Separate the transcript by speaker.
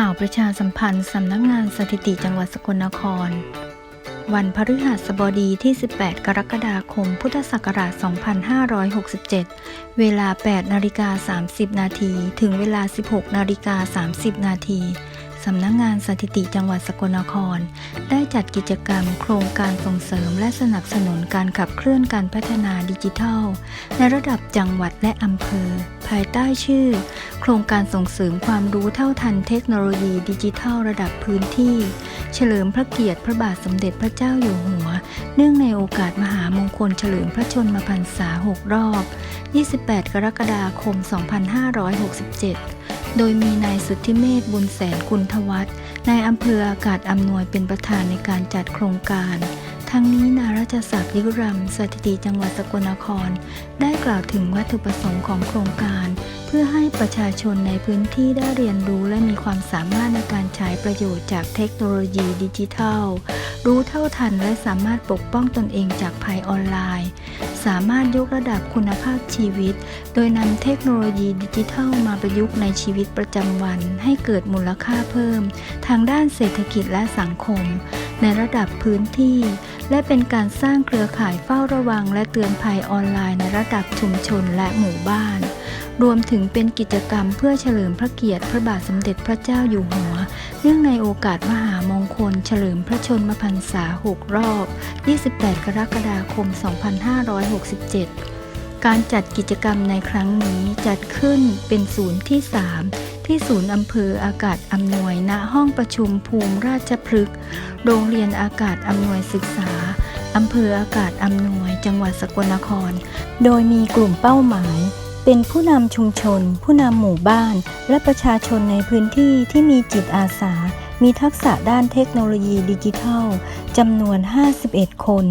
Speaker 1: ข่าวประชาสัมพันธ์สำนักงานสถิติจังหวัดสกลนคร วันพฤหัสบดีที่ 18 กรกฎาคม พุทธศักราช 2567 เวลา 8 นาฬิกา 30 นาที ถึงเวลา 16 นาฬิกา 30 นาทีสำนักงานสถิติจังหวัดสกลนคร ได้จัดกิจกรรมโครงการส่งเสริมและสนับสนุนการขับเคลื่อนการพัฒนาดิจิทัล ในระดับจังหวัดและอำเภอายใต้ชื่อ โครงการส่งเสริมความรู้เท่าทันเทคโนโลยีดิจิทัลระดับพื้นที่ เฉลิมพระเกียรติพระบาทสมเด็จพระเจ้าอยู่หัว เนื่องในโอกาสมหามงคลเฉลิมพระชนมพรรษา 6 รอบ 28 กรกฎาคม 2567 โดยมีนายสุทธิเมธบุญแสนกุลทวัฒน์นายอำเภออากาศอำนวยเป็นประธานในการจัดโครงการ ทั้งนี้นาราชศักดิ์ยุรำสถิติจังหวัดสกลนคร ได้กล่าวถึงวัตถุประสงค์ของโครงการ เพื่อให้ประชาชนในพื้นที่ได้เรียนรู้และมีความสามารถในการใช้ประโยชน์จากเทคโนโลยีดิจิทัล รู้เท่าทันและสามารถปกป้องตนเองจากภัยออนไลน์ สามารถยกระดับคุณภาพชีวิต โดยนำเทคโนโลยีดิจิทัลมาประยุกต์ในชีวิตประจำวัน ให้เกิดมูลค่าเพิ่ม ทางด้านเศรษฐกิจและสังคม ในระดับพื้นที่ และเป็นการสร้างเครือข่ายเฝ้าระวัง และเตือนภัยออนไลน์ในระดับชุมชนและหมู่บ้าน รวมถึงเป็นกิจกรรมเพื่อเฉลิมพระเกียรติพระบาทสมเด็จพระเจ้าอยู่หัว เนื่องในโอกาสมหามงคล เฉลิมพระชนมพรรษา 6 รอบ 28 กรกฎาคม 2567การจัดกิจกรรมในครั้งนี้จัดขึ้นเป็นศูนย์ที่ 3 ที่ศูนย์อำเภออากาศอำนวยณห้องประชุมภูมิราชพฤกษ์โรงเรียนอากาศอำนวยศึกษาอำเภออากาศอำนวยจังหวัดสกลนคร โดยมีกลุ่มเป้าหมาย เป็นผู้นำชุมชน ผู้นำหมู่บ้าน และประชาชนในพื้นที่ที่มีจิตอาสา มีทักษะด้านเทคโนโลยีดิจิทัลจำนวน 51 คน